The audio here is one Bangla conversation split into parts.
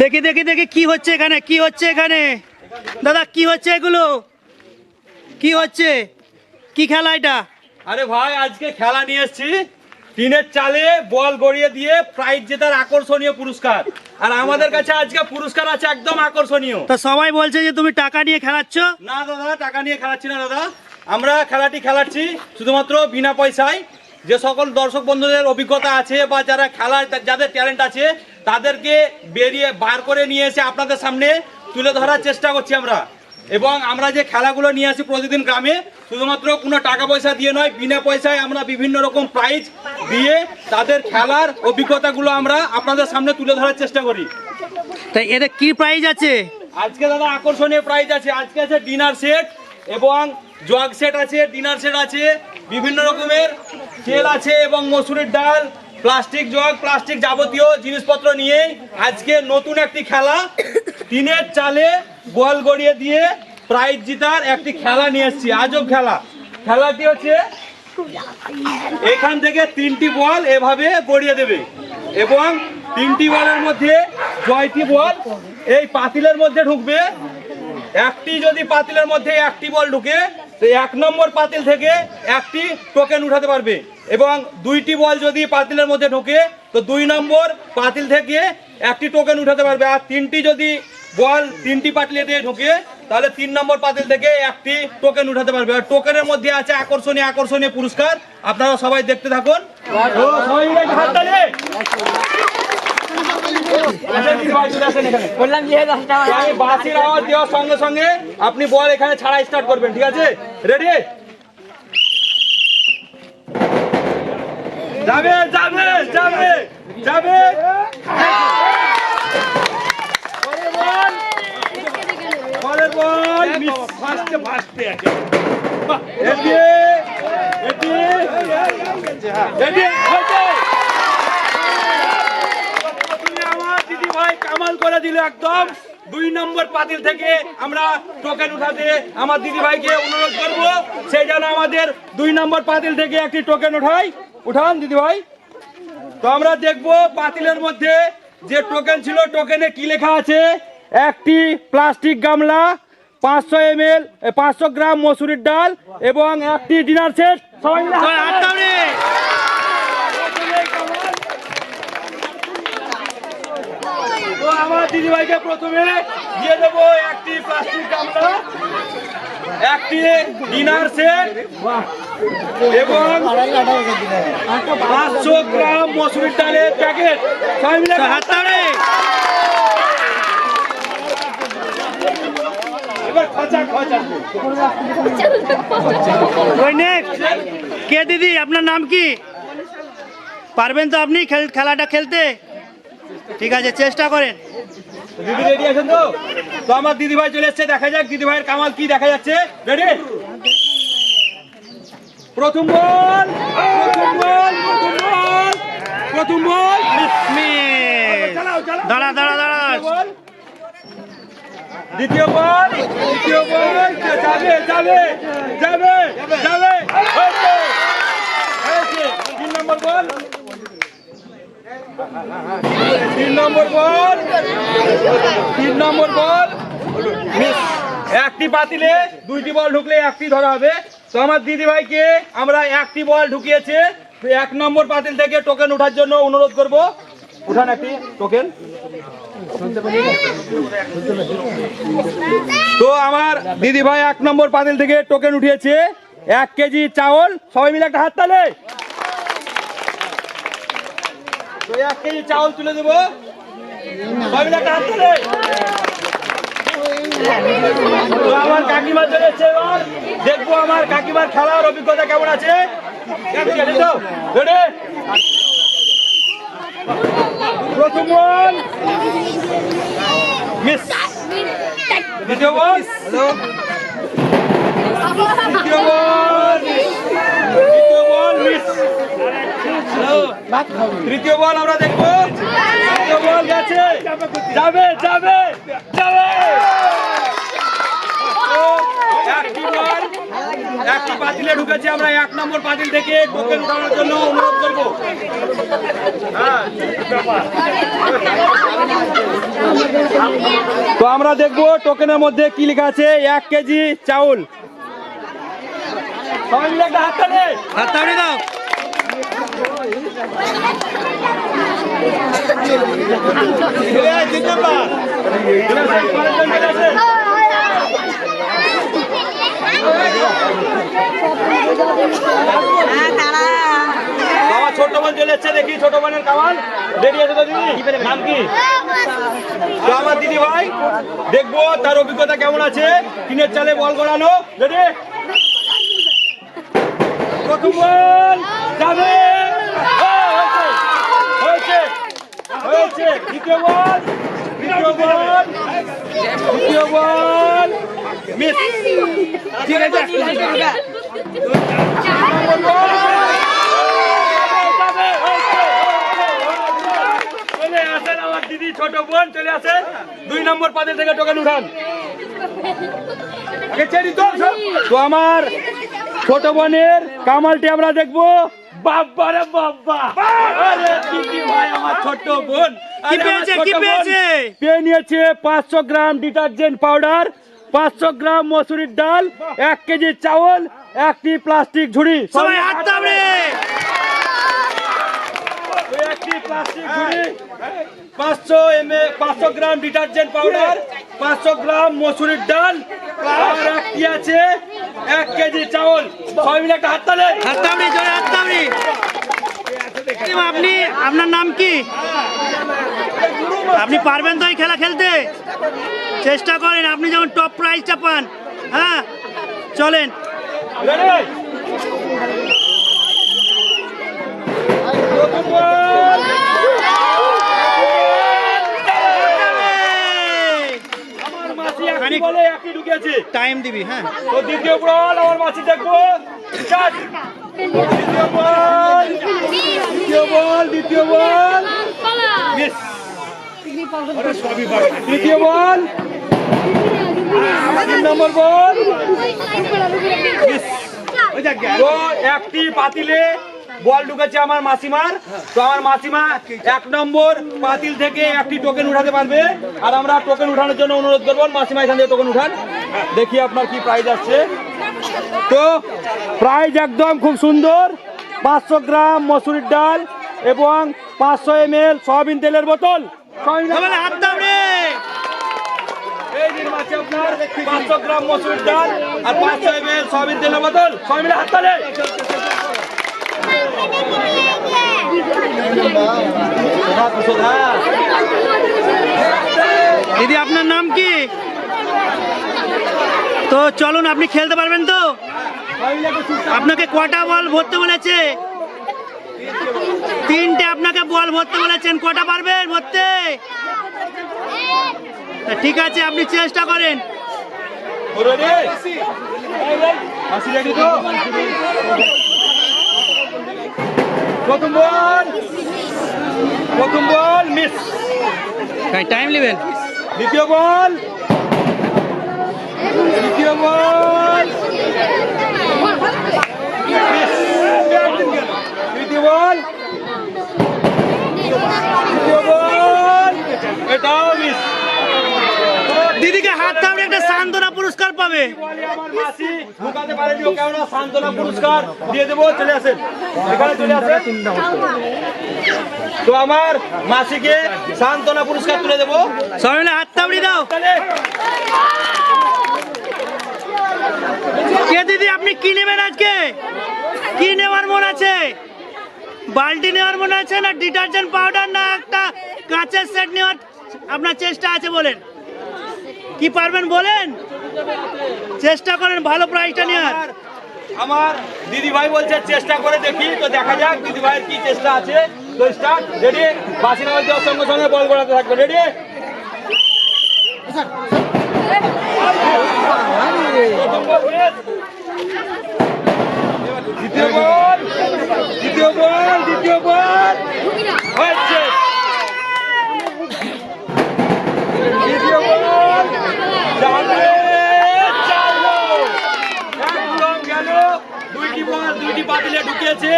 দেখি দেখি দেখি কি হচ্ছে এখানে? কি হচ্ছে এখানে? দাদা কি হচ্ছে এগুলো? কি হচ্ছে? কি খেলা এটা? আরে ভাই আজকে খেলা নিয়ে এসেছি। টিনের চালে বল গড়িয়ে দিয়ে প্রাইজ জেতার আকর্ষণীয় পুরস্কার। আর আমাদের কাছে আজকে পুরস্কার আছে একদম আকর্ষণীয়। তা সবাই বলছে যে তুমি টাকা নিয়ে খেলাচ্ছ? না দাদা টাকা নিয়ে খেলাচ্ছি না দাদা। আমরা খেলাটি খেলাচ্ছি শুধুমাত্র বিনা পয়সায়। যে সকল দর্শক বন্ধুদের অভিজ্ঞতা আছে বা যারা খেলার যাদের ট্যালেন্ট আছে তাদেরকে বেরিয়ে বার করে নিয়ে এসে আপনাদের সামনে তুলে ধরার চেষ্টা করছি আমরা। এবং আমরা যে খেলাগুলো নিয়ে আসি প্রতিদিন গ্রামে শুধুমাত্র কোনো টাকা পয়সা দিয়ে নয় বিনা পয়সায় আমরা বিভিন্ন রকম প্রাইজ দিয়ে তাদের খেলার অভিজ্ঞতাগুলো আমরা আপনাদের সামনে তুলে ধরার চেষ্টা করি। তাই এদের কি প্রাইজ আছে? আজকে দাদা আকর্ষণীয় প্রাইজ আছে। আজকে আছে ডিনার সেট এবং জগ সেট আছে ডিনার সেট আছে বিভিন্ন রকমের তেল আছে এবং মসুরির ডাল, প্লাস্টিক জগ, প্লাস্টিক যাবতীয় জিনিসপত্র নিয়ে আজকে নতুন একটি খেলা। টিনের চালে বল গড়িয়ে দিয়ে প্রাইজ জিতার একটি খেলা নিয়ে এসেছি। আজব খেলা। খেলাটি হচ্ছে এখান থেকে তিনটি বল এভাবে গড়িয়ে দেবে এবং তিনটি বলের মধ্যে জয়টি বল এই পাতিলের মধ্যে ঢুকবে। একটি যদি পাতিলের মধ্যে একটি বল ঢুকে তো এক নম্বর পাতিল থেকে একটি টোকেন উঠাতে পারবে এবং দুইটি বল যদি পাতিলের মধ্যে ঢোকে তো দুই নম্বর পাতিল থেকে একটি টোকেন উঠাতে পারবে। আর তিনটি যদি বল তিনটি পাতিলেতে ঢোকে তাহলে তিন নম্বর পাতিল থেকে একটি টোকেন উঠাতে পারবে। আর টোকেনের মধ্যে আছে আকর্ষণীয় আকর্ষণীয় পুরস্কার। আপনারা সবাই দেখতে থাকুন। বললাম যে আমি সঙ্গে সঙ্গে আপনি বল এখানে ছাড়া স্টার্ট করবেন, ঠিক আছে? রেডি যাবে যাবে যাবে যাবে। পরের বল। আছে তুমি ভাই কামাল করে দিল একদম। দুই নম্বর পাতিল থেকে আমরা টোকেন উঠাতে আমার দিদি ভাইকে অনুরোধ করব সেই জন্য আমাদের দুই নম্বর পাতিল থেকে একটি টোকেন উঠাই। উঠান দিদি ভাই। তো আমরা দেখব পাতিলের মধ্যে যে টোকেন ছিল, টোকেনে কি লেখা আছে? একটি প্লাস্টিক গামলা, পাঁচশো এম এল পাঁচশো গ্রাম মসুরির ডাল এবং একটি ডিনার সেট। সবাই আমার দিদিভাইকে প্রথমে দিয়ে দেবো একটি প্লাস্টিক গামলা একটি ডিনার সেট এবং পাঁচশো গ্রাম মসুরির ডালের প্যাকেট সবাই মিলে সবাই হাত এবার খচা খচা ওই next। কে দিদি? আপনার নাম কি? পারবেন তো আপনি খেল- খেলাটা খেলতে? ঠিক আছে চেষ্টা করেন। দিদি রেডি আছেন তো? তো আমার দিদি ভাই চলে এসছে দেখা যাক দিদি ভাইয়ের কামাল কি দেখা যাচ্ছে। রেডি প্রথম বল প্রথম বল প্রথম বল প্রথম বল। দাঁড়া দাঁড়া দাঁড়া। দ্বিতীয় বল দ্বিতীয় বল যাবে যাবে যাবে হয়েছে হয়েছে তিন নম্বর বল তিন নম্বর বল। তিন নম্বর বল। একটি পাতিলে দুইটি বল ঢুকলে একটি ধরা হবে। তো আমার দিদি ভাইকে আমরা একটি বল ঢুকিয়েছে। এক নম্বর পাতিল থেকে টোকেন ওঠার জন্য অনুরোধ করব। উঠান একটি টোকেন তো আমার দিদি ভাই এক নম্বর পাতিল থেকে টোকেন উঠিয়েছে। এক কেজি চাউল। সবাই মিলে একটা হাত তালে। তো এক কেজি চাউল তুলে। দেবো আমার কাকিমা চলে এসছে এবার। দেখব আমার কাকিমার খেলার অভিজ্ঞতা কেমন আছে? প্রথম বল। মিস। দ্বিতীয় বল। তৃতীয় বল। তৃতীয় বল মিস। তৃতীয় বল আমরা দেখব। তৃতীয় বল গেছে। যাবে যাবে যাবে। তো, একটি পাতিলে ঢুকেছে আমরা এক নম্বর পাতিল থেকে উঠানোর জন্য অনুরোধ করব। হ্যাঁ আমরা দেখব টোকেনের মধ্যে কি লেখা আছে এক কেজি চাউল। দাও। বাবা, ছোট বোন চলে এসছে দেখি, ছোট বোনের কামাল। রেডি আছে তো দিদি। নাম কি? আমার দিদি ভাই, দেখব তার অভিজ্ঞতা কেমন আছে। টিনের চালে বল গড়ানো। রেডি? প্রথম বল, যাবে। দিদি, ছোট বোন, চলে আসেন। দুই নম্বর পাতে থেকে টোকেন উঠান। তো আমার ছোট বোনের কামালটি আমরা দেখব। বাবা। রে বাবা আরে দিদি ভাই আমার ছোট বোন। কি পেয়েছে, কি পেয়েছে? পেয়ে নিয়েছে পাঁচশো গ্রাম ডিটারজেন্ট পাউডার পাঁচশো গ্রাম মসুরির ডাল এক কেজি চাউল একটি প্লাস্টিক ঝুড়ি। সবাই হাত ওই একটি প্লাস্টিক ঝুড়ি পাঁচশো এম পাঁচশো গ্রাম ডিটারজেন্ট পাউডার পাঁচশো গ্রাম মসুরির ডাল আর একটি আছে এক কেজি চাউল। সবাই মিলে একটা হাত তালে হাততাবড়ি জোরে হাততাবড়ি আপনি আপনার নাম কি? আপনি পারবেন তো এই খেলা খেলতে? চেষ্টা করেন আপনি যেমন টপ প্রাইজটা পান হ্যাঁ? চলেন বল। আমার বলে ঢুকেছে। টাইম দিবি হ্যাঁ। তো দ্বিতীয় বল আমার মাসি দেখব. দ্বিতীয় বল। দ্বিতীয় বল দ্বিতীয় বল। Miss. তৃতীয় বল। তিন নম্বর বল। একটি পাতিলে বল ঢুকেছে আমার মাসিমার। তো আমার মাসিমা এক নম্বর পাতিল থেকে একটি টোকেন উঠাতে পারবে। আর আমরা টোকেন উঠানোর জন্য অনুরোধ করব মাসিমা এখান থেকে টোকেন উঠান। দেখি আপনার কি প্রাইজ আসছে। তো প্রাইজ একদম খুব সুন্দর। পাঁচশো গ্রাম মসুরির ডাল এবং পাঁচশো এম এল সয়াবিন তেলের বোতল। পাঁচশো গ্রাম মসুর ডাল আর পাঁচশো এম এল সয়াবিন তেলের বোতল। মিলে হাত তালে। দিদি, আপনার নাম কি? তো চলুন, আপনি খেলতে পারবেন তো? আপনাকে কটা বল ভরতে বলেছে? তিনটে আপনাকে বল ভরতে বলেছেন। কটা পারবেন ভরতে ঠিক আছে, আপনি চেষ্টা করেন। রেডি তো? প্রথম বল। প্রথম বল মিস টাইম নেবেন? দ্বিতীয় বল। দ্বিতীয় বল। তৃতীয় বল। তৃতীয় বল। এটাও মিস দিদিকে হাত তাবড়ে একটা সান্ত্বনা পুরস্কার পাবে। আমার মাসি ঢুকাতে সান্ত্বনা পুরস্কার দিয়ে দেবো চলে আসেন। এখানে চলে আসেন। তো আমার মাসিকে সান্ত্বনা পুরস্কার তুলে দেবো। সবাই হাত তাবড়ি দাও। কে দিদি আপনি কি নেবেন আজকে? কি নেওয়ার মন আছে? বালতি নেওয়ার মন আছে না ডিটারজেন্ট পাউডার না একটা কাঁচের সেট নেওয়ার আপনার চেষ্টা আছে বলেন? কি পারবেন বলেন? চেষ্টা করেন, ভালো প্রাইসটা নেওয়ার। আমার- দিদি ভাই বলছে, চেষ্টা করে দেখি, তো দেখা যাক দিদি ভাইয়ের কি চেষ্টা আছে। তো স্টার্ট রেডি বাসি নামাজ দেওয়ার সঙ্গে সঙ্গে বল গড়াতে থাকবে রেডি দ্বিতীয় বল দ্বিতীয় বল দ্বিতীয় বল হচ্ছে দুইটি বল ঢুকিয়েছে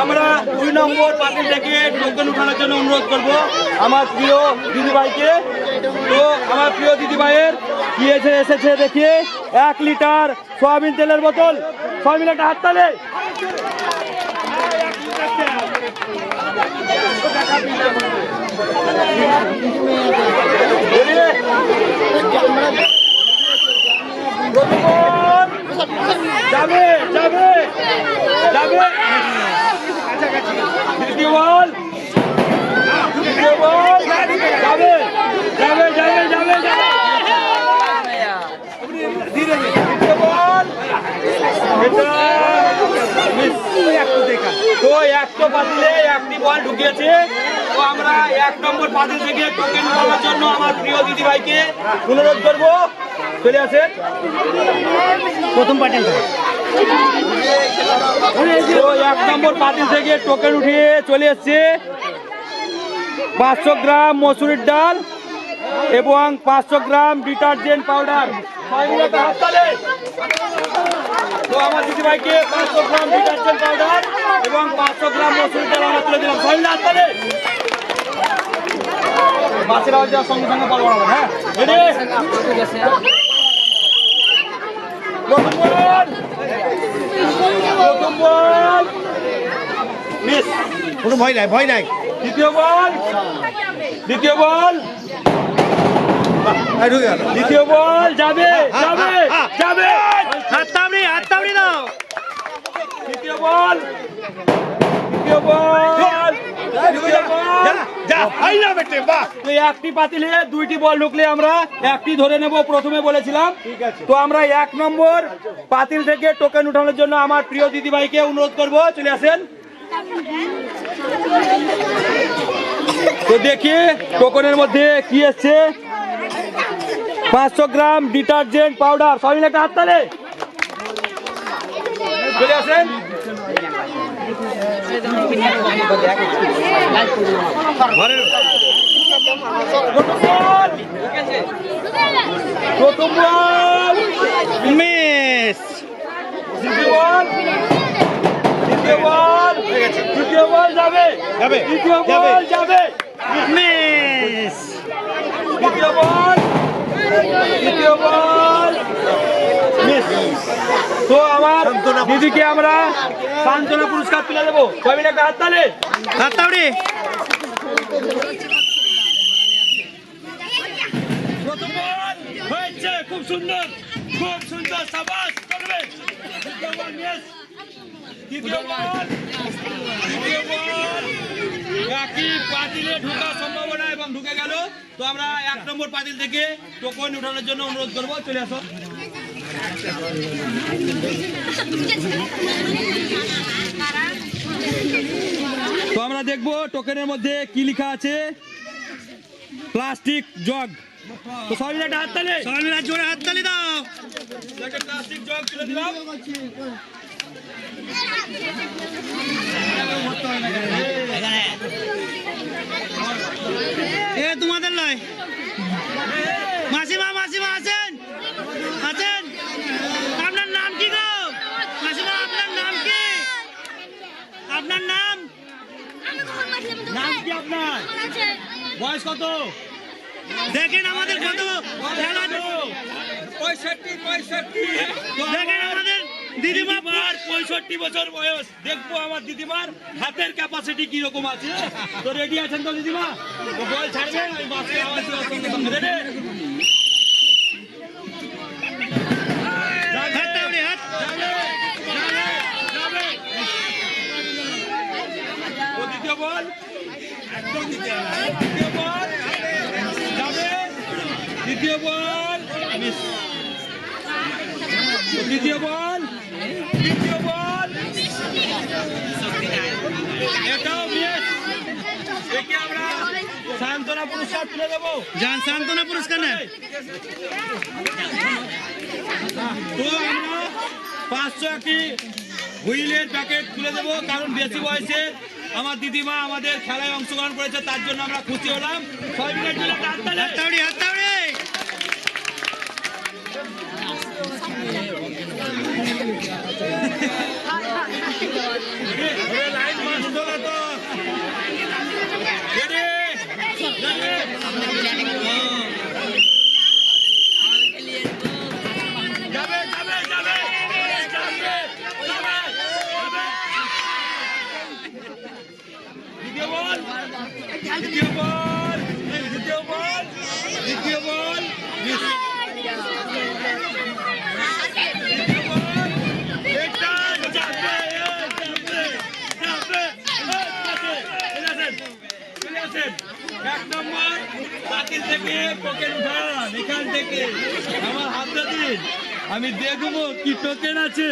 আমরা দুই নম্বর পাতিল থেকে টোকেন উঠানোর জন্য অনুরোধ করব আমার প্রিয় দিদিভাইকে তো আমার প্রিয় দিদি ভাইয়ের কি এসেছে দেখিয়ে এক লিটার সয়াবিন তেলের বোতল সবাই মিলে একটা হাত তালে যাবে যাবে যাবে দ্বিতীয় বল দ্বিতীয় বল যাবে যাবে যাবে যাবে যাবে দ্বিতীয় বল এটা miss। তো একশো পাতিলে একটি বল ঢুকিয়েছে। তো আমরা এক নম্বর পাতিল থেকে টোকেন পাওয়ার জন্য আমার প্রিয় দিদি ভাইকে অনুরোধ করব। চলে আসেন। প্রথম পাটেন তো এক নম্বর পাতিল থেকে টোকেন উঠিয়ে চলে এসছে। পাঁচশো গ্রাম মসুরির ডাল এবং পাঁচশো গ্রাম ডিটারজেন্ট পাউডার। তো আমার পাঁচশো গ্রাম ডিটারজেন্ট পাউডার এবং পাঁচশো গ্রাম মসুরির ডাল আমরা তুলে দিলাম। সবাই মিলে হাত বাসের আওয়াজ সঙ্গে হ্যাঁ? কোনো ভয় নাই ভয় নাই। দ্বিতীয় বল। দ্বিতীয় বল। দ্বিতীয় বল যাবে যাবে যাবে। হাত তাবড়ি হাত তাবড়ি দাও দ্বিতীয় বল দ্বিতীয় বল। একটি পাতিলে দুইটি বল ঢুকলে আমরা একটি ধরে নেব প্রথমে বলেছিলাম। তো আমরা এক নম্বর পাতিল থেকে টোকেন উঠানোর জন্য আমার প্রিয় দিদি ভাইকে অনুরোধ করব চলে আসেন। তো দেখি টোকনের মধ্যে কি এসছে। পাঁচশো গ্রাম ডিটারজেন্ট পাউডার। সবাই একটা হাত তালে। চলে আসেন। প্রথম বল মিস। দ্বিতীয় বল দ্বিতীয় বল তৃতীয় বল যাবে। যাবে, তৃতীয় বল যাবে। মিস। দ্বিতীয় বল বল তো আমার দিদিকে আমরা সান্ত্বনা পুরস্কার তুলে দেবো। সবাই একটা হাত তালে হাত বল হয়েছে খুব সুন্দর খুব সুন্দর সাবাস করবে। দ্বিতীয় বল মিস দ্বিতীয় বল দ্বিতীয় বল একই পাতিলে ঢোকার সম্ভাবনা এবং ঢুকে গেল। তো আমরা এক নম্বর পাতিল থেকে টোকন উঠানোর জন্য অনুরোধ করব। চলে আসো। তো আমরা দেখব টোকেনের মধ্যে কি লেখা আছে। Plastic jug. তো সবাই মিলে একটা হাত তালে সবাই মিলে জোরে হাত তালি দাও। একটা প্লাস্টিক জগ তুলে দিলাম। এ তোমাদের নয় মাসিমা মাসিমা আছেন আছেন আপনার নাম কি গো? মাসিমা আপনার নাম কি? আপনার নাম? নাম কি আপনার? বয়স কত? দেখেন আমাদের কত। দেখেন আমাদের দিদিমার পঁয়ষট্টি বছর বয়স। দেখব আমার দিদিমার হাতের ক্যাপাসিটি কি রকম আছে। তো রেডি আছেন তো দিদিমা? বল ছাড়বেন বল। দ্বিতীয় বল। দ্বিতীয় বল। দ্বিতীয় বল। দ্বিতীয় বল। এটাও মিস একে আমরা সান্ত্বনা পুরস্কার তুলে দেবো। যান সান্ত্বনা পুরস্কার নেন তো আমরা পাঁচশো একটি হুইলের প্যাকেট তুলে দেবো কারণ বেশি বয়সে আমার দিদিমা আমাদের খেলায় অংশগ্রহণ করেছে তার জন্য আমরা খুশি হলাম। ছয় মিনিট Yeah. দেখব কি টোকেন আছে।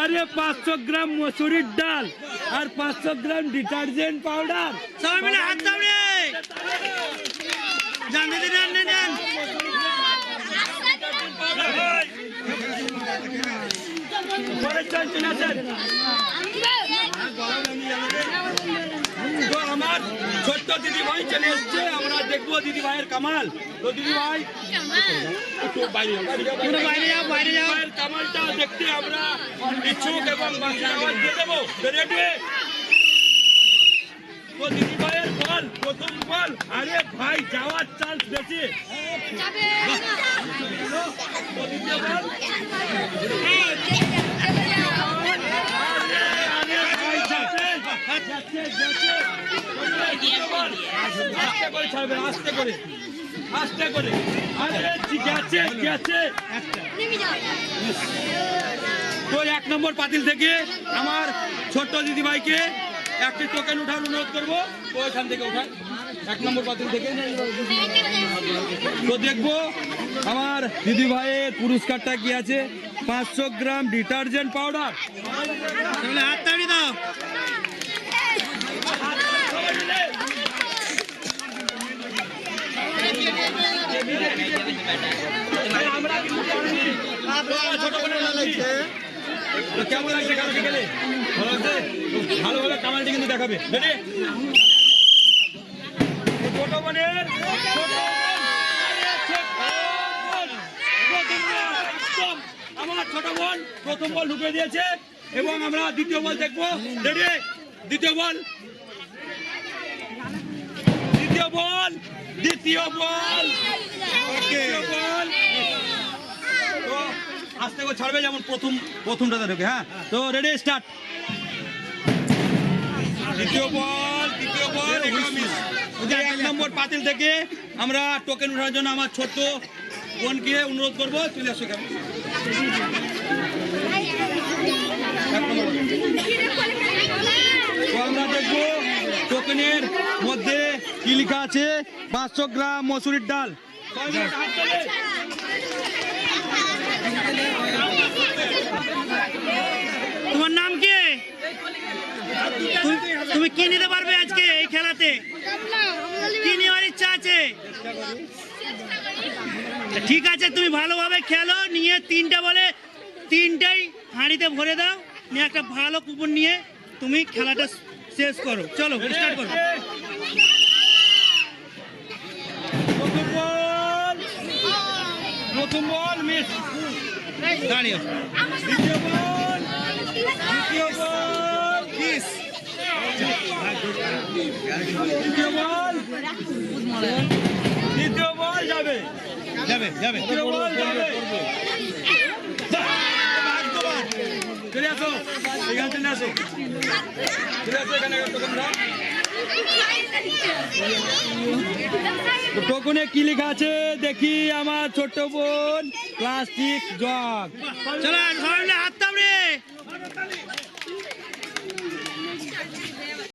আরে পাঁচশো গ্রাম মসুরির ডাল আর পাঁচশো গ্রাম ডিটারজেন্ট পাউডার। সবাই মিলে হাত দাবড়ে পরে তো আমার ছোট্ট দিদি ভাই চলে এসছে আমরা দেখব দিদি ভাইয়ের কামাল তো দিদি ভাই বাইরে বাইরে যাও, তোমরা বাইরে যাও বাইরে যাও ভাইয়ের কামালটা দেখতে আমরা ইচ্ছুক এবং আওয়াজ দিয়ে দেবো তো দিদি ভাইয়ের বল প্রথম বল আরে ভাই যাওয়ার চান্স বেশি আস্তে করে আস্তে করে করে আরে গেছে গেছে তো এক নম্বর পাতিল থেকে আমার ছোট্ট দিদি ভাইকে একটি টোকেন উঠার অনুরোধ করব। ওইখান থেকে উঠান এক নম্বর পাতিল থেকে। তো দেখব আমার দিদি ভাইয়ের পুরস্কারটা কি আছে? পাঁচশো গ্রাম ডিটারজেন্ট পাউডার। হাত দাও ছোট বোনের লাগছে তো কেমন লাগছে ভালো লাগছে কামালটি কিন্তু দেখাবে ছোট বোনের আমার ছোট বোন প্রথম বল ঢুকে দিয়েছে। এবং আমরা দ্বিতীয় বল দেখব। রেডি দ্বিতীয় বল। দ্বিতীয় বল দ্বিতীয় বল। বল। আস্তে করে ছাড়বে যেমন প্রথম, প্রথমটাতে ঢোকে হ্যাঁ? তো রেডি স্টার্ট দ্বিতীয় বল দ্বিতীয় বল এক নম্বর পাতিল থেকে আমরা টোকেন উঠার জন্য আমার ছোট্ট বোনকে অনুরোধ করব, চলে আসো কেমন তো আমরা দেখব টোকেনের মধ্যে কি লেখা আছে? পাঁচশো গ্রাম মসুরির ডাল। তোমার নাম কি? তুমি- কি নিতে পারবে আজকে এই খেলাতে? কি নেওয়ার ইচ্ছা আছে? ঠিক আছে, তুমি ভালোভাবে খেলো, নিয়ে তিনটা বলে তিনটাই হাঁড়িতে ভরে দাও। নিয়ে একটা ভালো কুপন নিয়ে তুমি খেলাটা শেষ করো। চলো স্টার্ট করো। প্রথম বল। প্রথম বল মিস দাঁড়িয়ে। দ্বিতীয় বল। দ্বিতীয় বল মিস দ্বিতীয় বল। দ্বিতীয় বল যাবে। যাবে যাবে। দ্বিতীয় বল যাবে। চলে আসো। এখানে চলে আসো। চলে আসো এখানে টোকনে কি লেখা আছে? দেখি আমার ছোট্ট বোন, প্লাস্টিক জগ। চলো